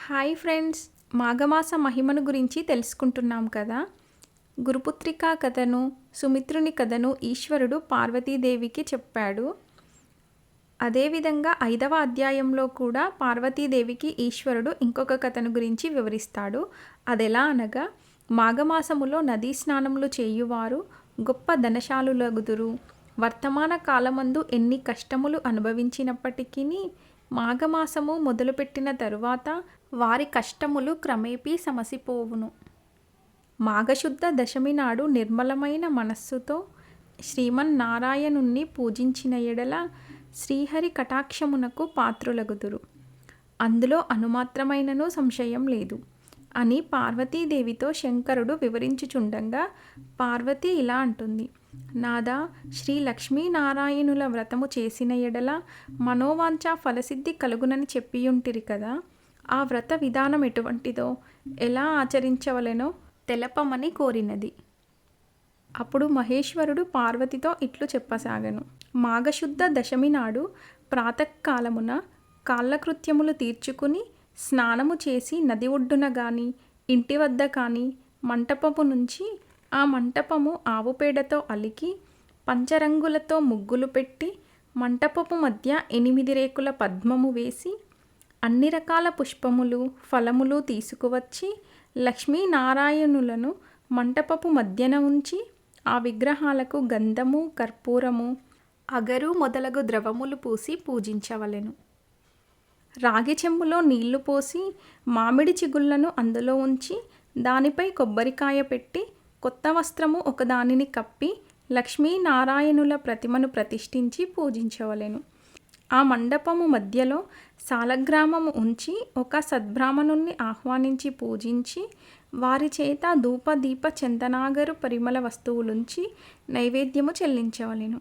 Hi friends మాఘమాస మహిమను గురించి తెలుసుకుంటున్నాం కదా? గురుపుత్రికా కథను సుమిత్రుని కథను ఈశ్వరుడు పార్వతీదేవికి చెప్పాడు. అదేవిధంగా ఐదవ అధ్యాయంలో కూడా పార్వతీదేవికి ఈశ్వరుడు ఇంకొక కథను గురించి వివరిస్తాడు. అదెలా అనగా మాఘమాసములో నదీ స్నానములు చేయువారు గొప్ప ధనశాలులగుదురు. వర్తమాన కాలమందు ఎన్ని కష్టములు అనుభవించినప్పటికీ మాఘమాసము మొదలుపెట్టిన తరువాత వారి కష్టములు క్రమేపీ సమసిపోవును. మాఘశుద్ధ దశమి నాడు నిర్మలమైన మనస్సుతో శ్రీమన్నారాయణుణ్ణి పూజించిన ఎడల శ్రీహరి కటాక్షమునకు పాత్రులగుదురు. అందులో అనుమాత్రమైనను సంశయం లేదు. అని పార్వతీదేవితో శంకరుడు వివరించుచుండగా పార్వతి ఇలా అంటుంది. నాదా శ్రీ లక్ష్మీనారాయణుల వ్రతము చేసిన ఎడల మనోవాంఛ ఫలసిద్ధి కలుగునని చెప్పియుంటిరి కదా. ఆ వ్రత విధానం ఎటువంటిదో ఎలా ఆచరించవలెనో తెలపమని కోరినది. అప్పుడు మహేశ్వరుడు పార్వతితో ఇట్లు చెప్పసాగను. మాఘశుద్ధ దశమి నాడు ప్రాతకాలమున కాళ్ళకృత్యములు తీర్చుకుని స్నానము చేసి నది ఒడ్డున కానీ ఇంటి వద్ద కానీ మంటపము నుంచి ఆ మంటపము ఆవుపేడతో అలికి పంచరంగులతో ముగ్గులు పెట్టి మంటపపు మధ్య ఎనిమిది రేకుల పద్మము వేసి అన్ని రకాల పుష్పములు ఫలములు తీసుకువచ్చి లక్ష్మీనారాయణులను మంటపపు మధ్యన ఉంచి ఆ విగ్రహాలకు గంధము కర్పూరము అగరు మొదలగు ద్రవములు పూసి పూజించవలెను. రాగి చెంబులో నీళ్ళు పోసి మామిడి చిగుళ్ళను అందులో ఉంచి దానిపై కొబ్బరికాయ పెట్టి కొత్త వస్త్రము ఒకదానిని కప్పి లక్ష్మీనారాయణుల ప్రతిమను ప్రతిష్ఠించి పూజించవలెను. ఆ మండపము మధ్యలో సాలగ్రామము ఉంచి ఒక సద్బ్రాహ్మణుణ్ణి ఆహ్వానించి పూజించి వారి చేత ధూపదీప చందనాగరు పరిమళ వస్తువులుంచి నైవేద్యము చెల్లించవలెను.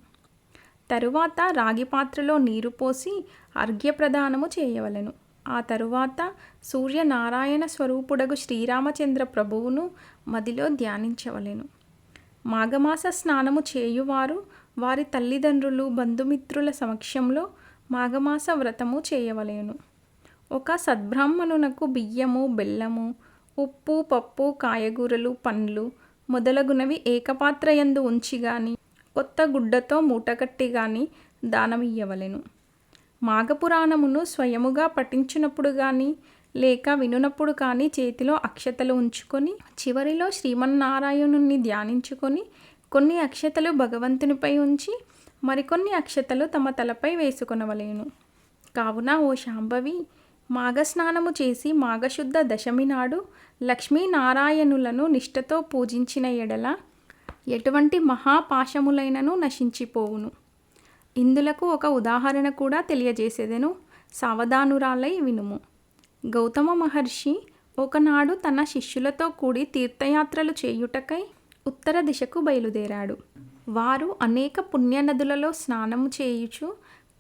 తరువాత రాగి పాత్రలో నీరు పోసి అర్ఘ్యప్రదానము చేయవలెను. ఆ తరువాత సూర్యనారాయణ స్వరూపుడగు శ్రీరామచంద్ర ప్రభువును మదిలో ధ్యానించవలెను. మాఘమాస స్నానము చేయువారు వారి తల్లిదండ్రులు బంధుమిత్రుల సమక్షంలో మాఘమాస వ్రతము చేయవలెను. ఒక సద్బ్రాహ్మణునకు బియ్యము బెల్లము ఉప్పు పప్పు కాయగూరలు పండ్లు మొదలగునవి ఏకపాత్రయందు ఉంచి గాని కొత్త గుడ్డతో మూటకట్టి గాని దానమియ్యవలెను. మాఘపురాణమును స్వయముగా పఠించినప్పుడు కానీ లేక వినునప్పుడు కానీ చేతిలో అక్షతలు ఉంచుకొని చివరిలో శ్రీమన్నారాయణుణ్ణి ధ్యానించుకొని కొన్ని అక్షతలు భగవంతునిపై ఉంచి మరికొన్ని అక్షతలు తమ తలపై వేసుకొనవలేను. కావున ఓ శాంభవి మాఘస్నానము చేసి మాఘశుద్ధ దశమి నాడు లక్ష్మీనారాయణులను నిష్ఠతో పూజించిన ఎడల ఎటువంటి మహాపాశములైనను నశించిపోవును. ఇందులకు ఒక ఉదాహరణ కూడా తెలియజేసేదెను. సావధానురాలై వినుము. గౌతమ మహర్షి ఒకనాడు తన శిష్యులతో కూడి తీర్థయాత్రలు చేయుటకై ఉత్తర దిశకు బయలుదేరాడు. వారు అనేక పుణ్యనదులలో స్నానము చేయుచు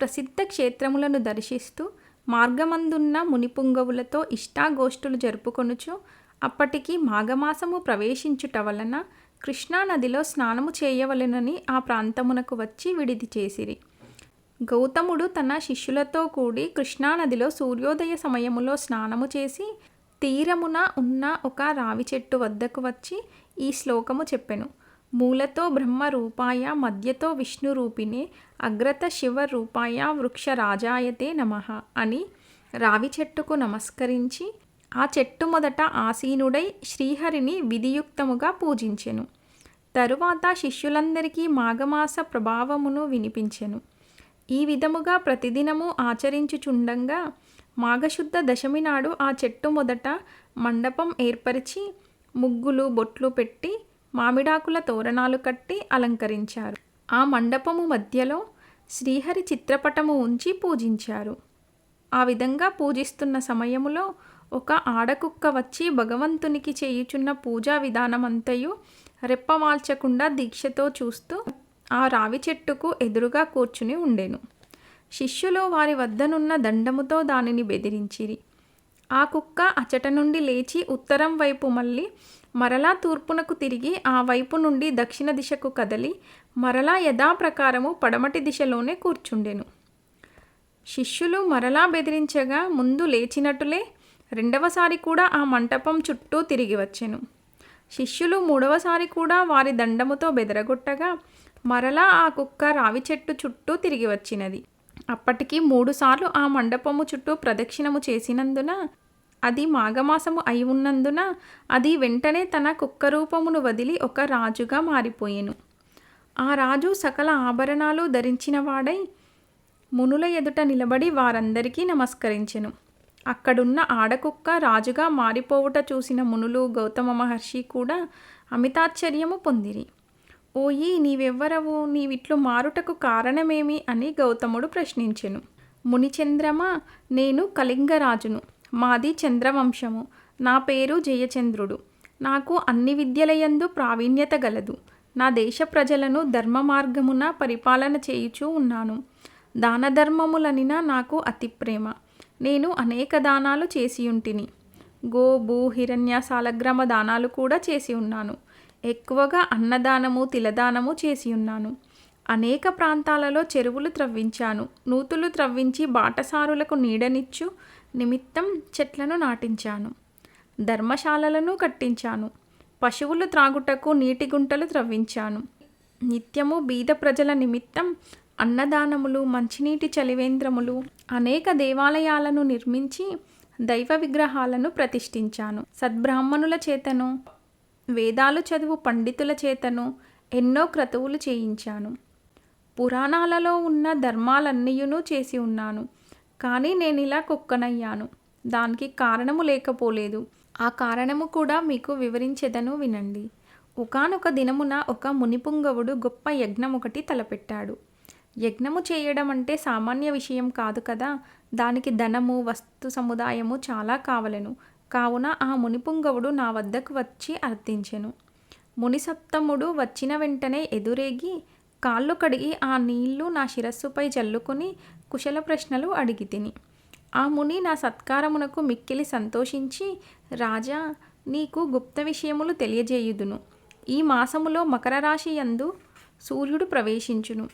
ప్రసిద్ధ క్షేత్రములను దర్శిస్తూ మార్గమందున్న మునిపుంగవులతో ఇష్టాగోష్ఠులు జరుపుకొనుచు అప్పటికి మాఘమాసము ప్రవేశించుట వలన కృష్ణానదిలో స్నానము చేయవలెనని ఆ ప్రాంతమునకు వచ్చి విడిది చేసిరి. గౌతముడు తన శిష్యులతో కూడి కృష్ణానదిలో సూర్యోదయ సమయములో స్నానము చేసి తీరమున ఉన్న ఒక రావి చెట్టు వద్దకు వచ్చి ఈ శ్లోకము చెప్పెను. మూలతో బ్రహ్మ రూపాయ మధ్యతో విష్ణు రూపిణే అగ్రత శివరూపాయ వృక్షరాజాయతే వృక్ష రాజాయతే నమ అని రావి చెట్టుకు నమస్కరించి ఆ చెట్టు మొదట ఆసీనుడై శ్రీహరిని విధియుక్తముగా పూజించెను. తరువాత శిష్యులందరికీ మాఘమాస ప్రభావమును వినిపించెను. ఈ విధముగా ప్రతిదినము ఆచరించుచుండంగా మాఘశుద్ధ దశమి నాడు ఆ చెట్టు మొదట మండపం ఏర్పరిచి ముగ్గులు బొట్లు పెట్టి మామిడాకుల తోరణాలు కట్టి అలంకరించారు. ఆ మండపము మధ్యలో శ్రీహరి చిత్రపటము ఉంచి పూజించారు. ఆ విధంగా పూజిస్తున్న సమయములో ఒక ఆడకుక్క వచ్చి భగవంతునికి చేయుచున్న పూజా విధానమంతయు రెప్పవాల్చకుండా దీక్షతో చూస్తూ ఆ రావి చెట్టుకు ఎదురుగా కూర్చుని ఉండెను. శిష్యులు వారి వద్దనున్న దండముతో దానిని బెదిరించిరి. ఆ కుక్క అచట నుండి లేచి ఉత్తరం వైపు మళ్ళీ మరలా తూర్పునకు తిరిగి ఆ వైపు నుండి దక్షిణ దిశకు కదలి మరలా యథాప్రకారము పడమటి దిశలోనే కూర్చుండెను. శిష్యులు మరలా బెదిరించగా ముందు లేచినట్టులే రెండవసారి కూడా ఆ మంటపం చుట్టూ తిరిగి వచ్చెను. శిష్యులు మూడవసారి కూడా వారి దండముతో బెదరగొట్టగా మరలా ఆ కుక్క రావి చెట్టు చుట్టూ తిరిగి వచ్చినది. అప్పటికి మూడుసార్లు ఆ మండపము చుట్టూ ప్రదక్షిణము చేసినందున అది మాఘమాసము అయి ఉన్నందున అది వెంటనే తన కుక్క రూపమును వదిలి ఒక రాజుగా మారిపోయెను. ఆ రాజు సకల ఆభరణాలు ధరించినవాడై మునుల ఎదుట నిలబడి వారందరికీ నమస్కరించెను. అక్కడున్న ఆడకుక్క రాజుగా మారిపోవుట చూసిన మునులు గౌతమ మహర్షి కూడా అమితాశ్చర్యము పొందిరి. ఓయి నీవెవ్వరవు? నీవిట్లు మారుటకు కారణమేమి? అని గౌతముడు ప్రశ్నించెను. మునిచంద్రమ నేను కళింగరాజును. మాది చంద్రవంశము. నా పేరు జయచంద్రుడు. నాకు అన్ని విద్యలయందు ప్రావీణ్యత గలదు. నా దేశ ప్రజలను ధర్మ మార్గమున పరిపాలన చేయుచూ ఉన్నాను. దాన ధర్మములనిన నాకు అతి ప్రేమ. నేను అనేక దానాలు చేసియుంటిని. గో భూ హిరణ్య సాలగ్రామ దానాలు కూడా చేసి ఉన్నాను ఎక్కువగా అన్నదానము తిలదానము చేసి ఉన్నాను అనేక ప్రాంతాలలో చెరువులు త్రవ్వించాను. నూతులు త్రవ్వించి బాటసారులకు నీడనిచ్చు నిమిత్తం చెట్లను నాటించాను. ధర్మశాలలను కట్టించాను. పశువులు త్రాగుటకు నీటి గుంటలు త్రవ్వించాను. నిత్యము బీద ప్రజల నిమిత్తం అన్నదానములు మంచినీటి చలివేంద్రములు అనేక దేవాలయాలను నిర్మించి దైవ విగ్రహాలను ప్రతిష్ఠించాను. సద్బ్రాహ్మణుల చేతను వేదాలు చదువు పండితుల చేతను ఎన్నో క్రతువులు చేయించాను. పురాణాలలో ఉన్న ధర్మాలన్నీయును చేసి ఉన్నాను. కానీ నేను ఇలా కుక్కనయ్యాను. దానికి కారణము లేకపోలేదు. ఆ కారణము కూడా మీకు వివరించెదను వినండి. ఒకానొక దినమున ఒక మునిపుంగవుడు గొప్ప యజ్ఞం ఒకటి తలపెట్టాడు. యజ్ఞము చేయడం అంటే సామాన్య విషయం కాదు కదా. దానికి ధనము వస్తు సముదాయము చాలా కావలెను. కావున ఆ మునిపుంగవుడు నా వద్దకు వచ్చి అర్థించెను మునిసప్తముడు వచ్చిన వెంటనే ఎదురేగి కాళ్ళు కడిగి ఆ నీళ్ళు నా శిరస్సుపై జల్లుకొని కుశల ప్రశ్నలు అడిగి తిని ఆ ముని నా సత్కారమునకు మిక్కిలి సంతోషించి రాజా నీకు గుప్త విషయములు తెలియజేయుదును. ఈ మాసములో మకర రాశి యందు సూర్యుడు ప్రవేశించును.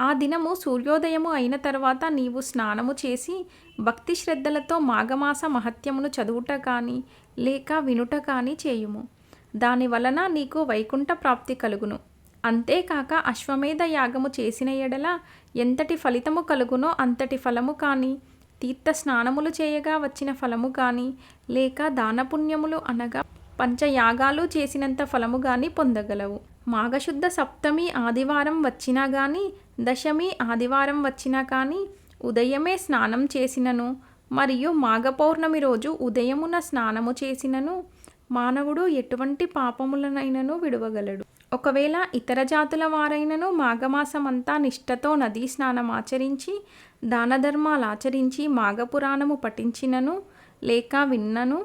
ఆ దినము సూర్యోదయము అయిన తర్వాత నీవు స్నానము చేసి భక్తి శ్రద్ధలతో మాఘమాస మహత్యమును చదువుట కానీ లేక వినుట కానీ చేయుము. దాని వలన నీకు వైకుంఠ ప్రాప్తి కలుగును. అంతేకాక అశ్వమేధ యాగము చేసిన ఎడల ఎంతటి ఫలితము కలుగునో అంతటి ఫలము కానీ తీర్థ స్నానములు చేయగా వచ్చిన ఫలము కానీ లేక దానపుణ్యములు అనగా పంచయాగాలు చేసినంత ఫలము కానీ పొందగలవు. మాఘశుద్ధ సప్తమి ఆదివారం వచ్చినా కానీ దశమి ఆదివారం వచ్చినా కానీ ఉదయమే స్నానం చేసినను మరియు మాఘ పౌర్ణమి రోజు ఉదయమున స్నానము చేసినను మానవుడు ఎటువంటి పాపములనైనను విడువగలడు. ఒకవేళ ఇతర జాతుల వారైనను మాఘమాసమంతా నిష్ఠతో నదీ స్నానం ఆచరించి దాన ధర్మాలు ఆచరించి మాఘపురాణము పఠించినను లేక విన్నను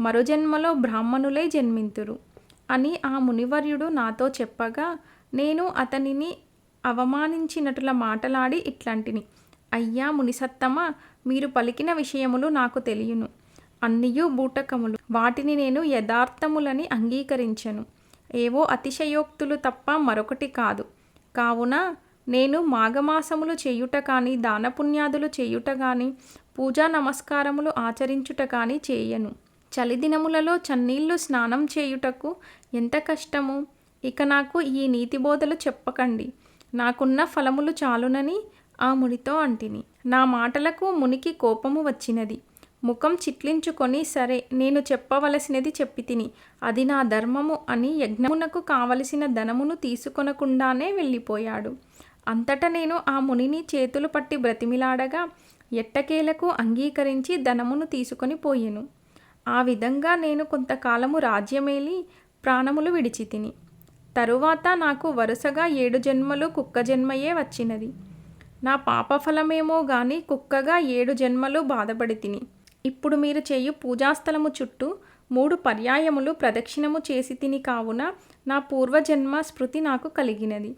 మరుజన్మలో బ్రాహ్మణులే జన్మింతురు అని ఆ మునివర్యుడు నాతో చెప్పగా నేను అతనిని అవమానించినట్ల మాటలాడి ఇట్లాంటిని. అయ్యా మునిసత్తమ్మ మీరు పలికిన విషయములు నాకు తెలియను. అన్నియు బూటకములు. వాటిని నేను యథార్థములని అంగీకరించను. ఏవో అతిశయోక్తులు తప్ప మరొకటి కాదు. కావున నేను మాఘమాసములు చేయుట కానీ దానపుణ్యాదులు చేయుట కానీ పూజా నమస్కారములు ఆచరించుట కానీ చేయను. చలిదినములలో చన్నీళ్ళు స్నానం చేయుటకు ఎంత కష్టము? ఇక నాకు ఈ నీతి బోధలు చెప్పకండి. నాకున్న ఫలములు చాలునని ఆ మునితో అంటిని. నా మాటలకు మునికి కోపము వచ్చినది. ముఖం చిట్లించుకొని సరే నేను చెప్పవలసినది చెప్పి తిని అది నా ధర్మము అని యజ్ఞమునకు కావలసిన ధనమును తీసుకొనకుండానే వెళ్ళిపోయాడు. అంతట నేను ఆ మునిని చేతులు పట్టి బ్రతిమిలాడగా ఎట్టకేలకు అంగీకరించి ధనమును తీసుకొని పోయెను. ఆ విధంగా నేను కొంతకాలము రాజ్యమేలి ప్రాణములు విడిచి తిని తరువాత నాకు వరుసగా ఏడు జన్మలు కుక్క జన్మయే వచ్చినది. నా పాపఫలమేమో గాని కుక్కగా ఏడు జన్మలు బాధపడి తిని ఇప్పుడు మీరు చేయు పూజాస్థలము చుట్టూ మూడు పర్యాయములు ప్రదక్షిణము చేసి తిని కావున నా పూర్వజన్మ స్మృతి నాకు కలిగినది.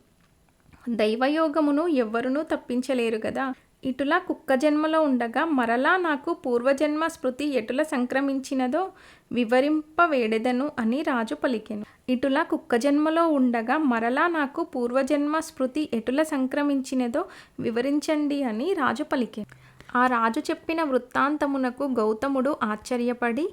దైవయోగమును ఎవ్వరునూ తప్పించలేరు కదా ఇటులా కుక్క జన్మలో ఉండగా మరలా నాకు పూర్వజన్మ స్మృతి ఎటుల సంక్రమించినదో వివరింపవేడెదను అని రాజు పలికెను. ఇటులా కుక్క జన్మలో ఉండగా మరలా నాకు పూర్వజన్మ స్మృతి ఎటుల సంక్రమించినదో వివరించండి అని రాజు పలికెను. ఆ రాజు చెప్పిన వృత్తాంతమునకు గౌతముడు ఆశ్చర్యపడి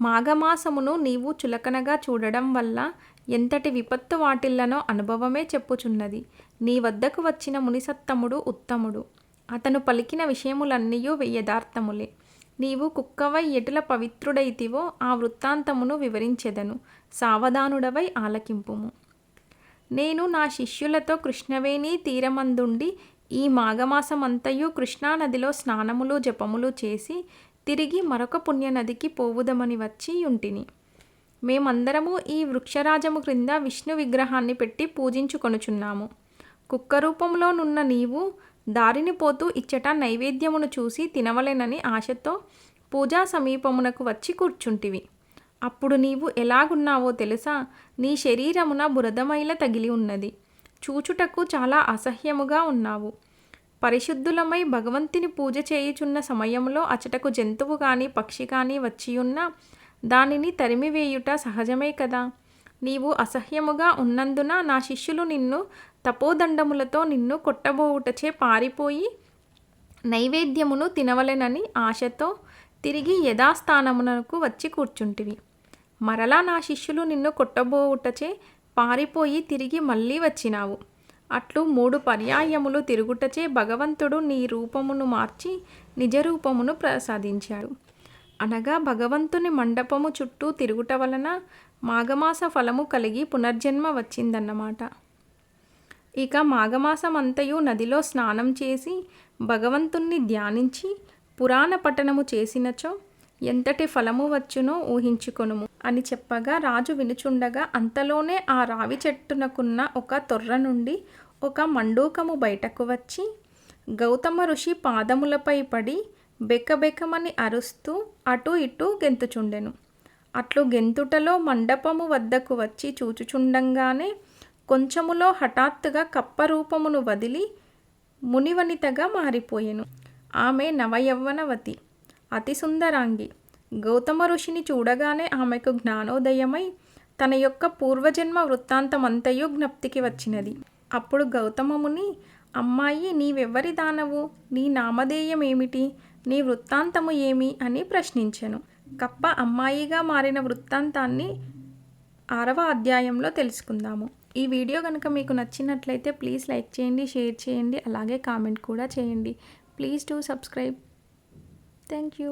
మాఘమాసమును నీవు చులకనగా చూడడం వల్ల ఎంతటి విపత్తు వాటిల్లనో అనుభవమే చెప్పుచున్నది. నీ వద్దకు వచ్చిన మునిసత్తముడు ఉత్తముడు. అతను పలికిన విషయములన్నీయూ యథార్థములే నీవు కుక్కవై ఎటుల పవిత్రుడైతివో ఆ వృత్తాంతమును వివరించెదను. సావధానుడవై ఆలకింపుము. నేను నా శిష్యులతో కృష్ణవేణి తీరమందుండి ఈ మాఘమాసమంతయు కృష్ణానదిలో స్నానములు జపములు చేసి తిరిగి మరొక పుణ్యనదికి పోవుదమని వచ్చి ఉంటిని మేమందరము ఈ వృక్షరాజము క్రింద విష్ణు విగ్రహాన్ని పెట్టి పూజించుకొనుచున్నాము. కుక్క రూపంలోనున్న నీవు దారిని పోతూ ఇచ్చట నైవేద్యమును చూసి తినవలెనని ఆశతో పూజా సమీపమునకు వచ్చి కూర్చుంటివి. అప్పుడు నీవు ఎలాగున్నావో తెలుసా? నీ శరీరమున బురదమైల తగిలి ఉన్నది. చూచుటకు చాలా అసహ్యముగా ఉన్నావు. పరిశుద్ధులమై భగవంతుని పూజ చేయుచున్న సమయంలో అచటకు జంతువు కానీ పక్షి కానీ వచ్చియున్న దానిని తరిమివేయుట సహజమే కదా? నీవు అసహ్యముగా ఉన్నందున నా శిష్యులు నిన్ను తపోదండములతో నిన్ను కొట్టబోవుటచే పారిపోయి నైవేద్యమును తినవలెనని ఆశతో తిరిగి యథాస్థానమునకు వచ్చి కూర్చుంటివి. మరలా నా శిష్యులు నిన్ను కొట్టబోవుటచే పారిపోయి తిరిగి మళ్ళీ వచ్చినావు. అట్లు మూడు పర్యాయములు తిరుగుటచే భగవంతుడు నీ రూపమును మార్చి నిజ రూపమును ప్రసాదించాడు. అనగా భగవంతుని మండపము చుట్టూ తిరుగుట వలన మాఘమాస ఫలము కలిగి పునర్జన్మ వచ్చిందన్నమాట. ఇక మాఘమాసమంతయు నదిలో స్నానం చేసి భగవంతుణ్ణి ధ్యానించి పురాణ పఠనము చేసినచో ఎంతటి ఫలము వచ్చునో ఊహించుకొనుము. అని చెప్పగా రాజు వినుచుండగా అంతలోనే ఆ రావి చెట్టునకున్న ఒక తొర్ర నుండి ఒక మండూకము బయటకు వచ్చి గౌతమ ఋషి పాదములపై పడి బెక్కబెక్కమని అరుస్తూ అటు ఇటు గెంతుచుండెను. అట్లు గెంతుటలో మండపము వద్దకు వచ్చి చూచుచుండంగానే కొంచెములో హఠాత్తుగా కప్ప రూపమును వదిలి మునివనితగా మారిపోయెను. ఆమె నవయవ్వనవతి అతి సుందరాంగి గౌతమ ఋషిని చూడగానే ఆమెకు జ్ఞానోదయమై తన యొక్క పూర్వజన్మ వృత్తాంతమంతయు జ్ఞప్తికి వచ్చినది. అప్పుడు గౌతమముని అమ్మాయి నీవెవ్వరి దానవు? నీ నామధేయం ఏమిటి నీ వృత్తాంతము ఏమి? అని ప్రశ్నించెను. కప్ప అమ్మాయిగా మారిన వృత్తాంతాన్ని ఆరవ అధ్యాయంలో తెలుసుకుందాము. ఈ వీడియో కనుక మీకు నచ్చినట్లయితే ప్లీజ్ లైక్ చేయండి షేర్ చేయండి అలాగే కామెంట్ కూడా చేయండి. Please do subscribe. Thank you